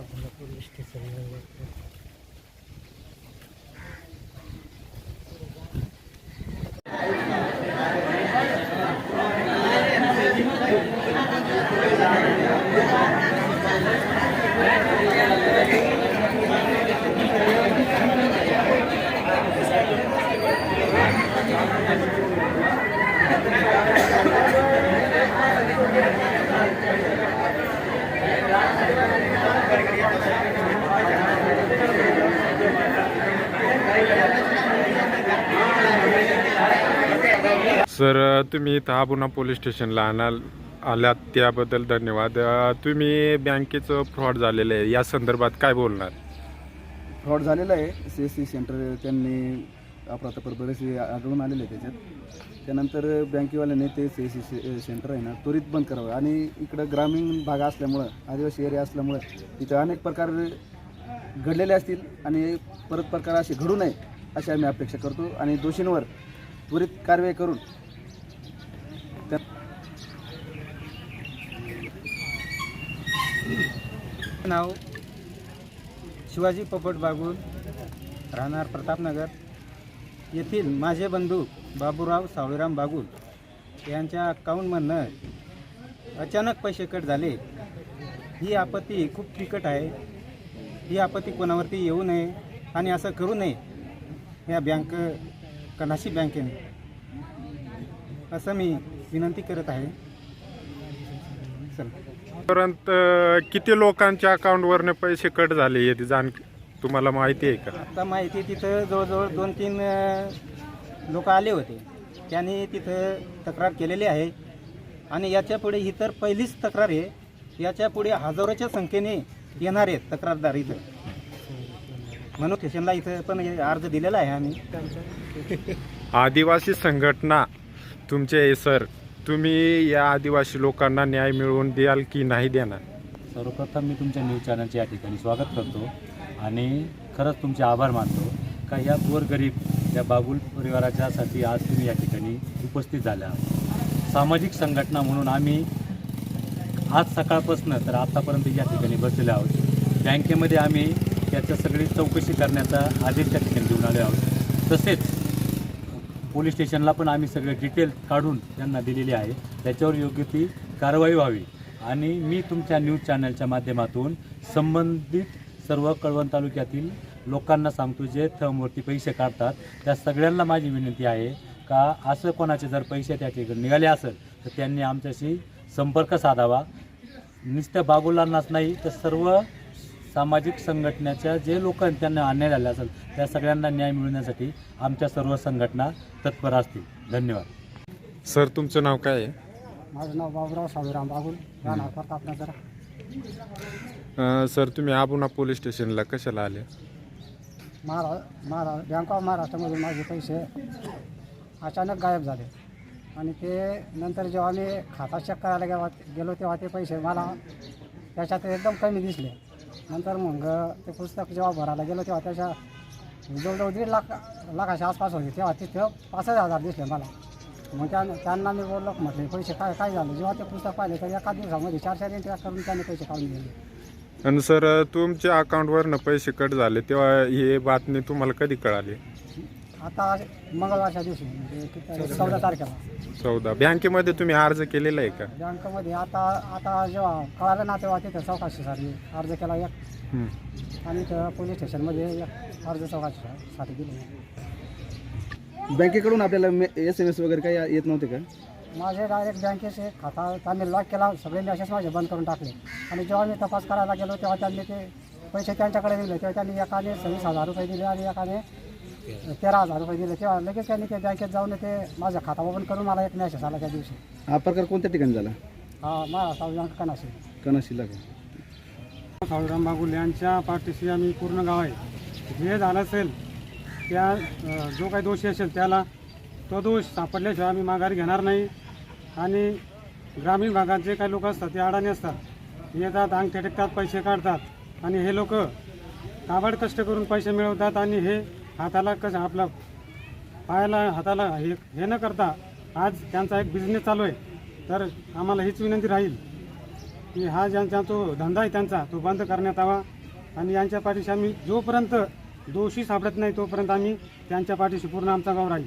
आपण पोलीस स्टेशनला जातो. सर तुम्ही इथं पोलीस स्टेशनला आणाल आल्यात त्याबद्दल धन्यवाद. तुम्ही बँकेचं फ्रॉड झालेलं आहे या संदर्भात काय बोलणार? फ्रॉड झालेला आहे. सी एस सी सेंटर त्यांनी अपराधापर बरेचसे आढळून आलेले आहे त्याच्यात. त्यानंतर बँकेवाल्याने ते सी एस सी सेंटर आहे ना त्वरित बंद करावं. आणि इकडं ग्रामीण भाग असल्यामुळं आदिवासी एरिया असल्यामुळं तिथं अनेक प्रकार घडलेले असतील आणि परत प्रकार असे घडू नये अशी आम्ही अपेक्षा करतो. आणि दोषींवर त्वरित कारवाई करून नाव शिवाजी पोपट बागुल राहणार प्रतापनगर येथील माझे बंधू बाबूराव सावळीराम बागुल यांच्या अकाउंटमधनं अचानक पैसे कट झाले. ही आपत्ती खूप फिकट आहे. ही आपत्ती कोणावरती येऊ नये आणि असं करू नये या बँक कनाशी बँकेने. असं मी विनंती करत आहे. चल. परंत किती लोकांच्या अकाउंटवरनं पैसे कट झाले याची जाण तुम्हाला माहिती आहे का? आता माहिती तिथं जवळजवळ दोन तीन लोक आले होते. त्यांनी तिथं तक्रार केलेली आहे. आणि याच्यापुढे ही तर पहिलीच तक्रार आहे. याच्यापुढे हजारोच्या संख्येने येणार आहेत तक्रारदार इथं. म्हणून स्टेशनला इथं पण अर्ज दिलेला आहे आम्ही. आदिवासी संघटना तुमचे सर तुम्ही या आदिवासी लोकांना न्याय मिळवून द्याल की नाही देणार? सर्वप्रथम मी तुमच्या न्यूज चॅनलचे या ठिकाणी स्वागत करतो आणि खरंच तुमचे आभार मानतो का या गोरगरीब या बाबुल परिवाराच्यासाठी आज तुम्ही या ठिकाणी उपस्थित झाल्या सामाजिक संघटना म्हणून आम्ही आज सकाळपासून तर आत्तापर्यंत या ठिकाणी बसलेलो आहोत. बँकेमध्ये आम्ही त्याच्या सगळी चौकशी करण्याचा आदेश त्या ठिकाणी देऊन आलो आहोत. तसेच पोलीस स्टेशनला पण आम्ही सगळे डिटेल काढून त्यांना दिलेली आहे. त्याच्यावर योग्य ती कारवाई व्हावी. आणि मी तुमच्या न्यूज चॅनलच्या माध्यमातून संबंधित सर्व कळवण तालुक्यातील लोकांना सांगतो जे थंबवरती पैसे काढतात त्या सगळ्यांना माझी विनंती आहे का असं कोणाचे जर पैसे त्या ठिकाणी निघाले असेल तर त्यांनी आमच्याशी संपर्क साधावा. नुसत्या बागुलांनाच नाही तर सर्व सामाजिक संघटनेच्या जे लोक त्यांना अन्याय झाले असेल त्या सगळ्यांना न्याय मिळवण्यासाठी आमच्या सर्व संघटना तत्पर असतील. धन्यवाद. सर तुमचं नाव काय आहे? माझं नाव बाबूराव सावळीराम बागुल. राहणार प्रतापनगर अ, सर तुम्ही आबुना पोलीस स्टेशनला कशाला आले? महारा महारा बँक ऑफ महाराष्ट्रामधून माझे पैसे अचानक गायब झाले. आणि ते नंतर जेव्हा मी खाता चेक करायला गेलो गेलो तेव्हा ते पैसे मला त्याच्यात एकदम कमी दिसले. नंतर मग ते पुस्तक जेव्हा भरायला गेलो तेव्हा त्याच्या जवळजवळ दीड लाख लाखाच्या आसपास होते. तेव्हा तिथं पाच हजार दिसले मला. मग त्या त्यांना मी बोललो म्हटले पैसे काय काय झाले? जेव्हा ते पुस्तक पाहिले तर एका दिवसामध्ये चार चार एंट्र्या करून त्यांनी पैसे काढून दिले. आणि सर तुमच्या अकाउंटवरनं पैसे कट झाले तेव्हा हे बातमी तुम्हाला कधी कळाली? आता मंगळवारच्या दिवशी म्हणजे किती- चौदा तारखेला. चौदा. बँकेमध्ये तुम्ही अर्ज केलेला आहे का? बँकेमध्ये आता आता जेव्हा कळालं ना तेव्हा तिथं चौकशीसाठी अर्ज केला एक. हं. आणि इथं पोलीस स्टेशनमध्ये एक अर्ज चौकशीसाठी दिले. बँकेकडून आपल्याला एस एम एस वगैरे काही येत नव्हते का? माझे डायरेक्ट बँकेचे खाता त्यांनी लॉक केला सगळे मॅसेज माझे बंद करून टाकले. आणि जेव्हा मी तपास करायला गेलो तेव्हा त्यांनी ते पैसे त्यांच्याकडे दिले तेव्हा त्यांनी एकाने सव्वीस हजार रुपये दिले आणि एकाने तेरा हजार रुपये दिले तेव्हा लगेच त्यांनी ते बँकेत जाऊन ते माझं खाता ओपन करून मला एक मॅसेज आला त्या दिवशी. हा प्रकार कोणत्या ठिकाणी झाला? हा महाराष्ट्र बँक कनाशी कनाशीला का? सावराम बागुल यांच्या पाठीशी आम्ही पूर्ण गाव आहे. जे झालं असेल त्या अ, जो काही दोषी असेल त्याला तो दोष सापडल्याशिवाय आम्ही माघार घेणार नाही. आणि ग्रामीण भागात जे काही लोक असतात ते अडाणी असतात. येतात अंगठे टेकतात पैसे काढतात. आणि हे लोक काबाड कष्ट करून पैसे मिळवतात आणि हे हाताला कसं आपला पायाला हाताला हे हे न करता आज त्यांचा एक बिझनेस चालू आहे. तर आम्हाला हीच विनंती राहील की हा ज्यांचा तो धंदा आहे त्यांचा तो बंद करण्यात यावा. आणि यांच्या पाठीशी आम्ही जोपर्यंत दोषी सापडत नाही तोपर्यंत आम्ही त्यांच्या पाठीशी पूर्ण आमचा गाव राहील.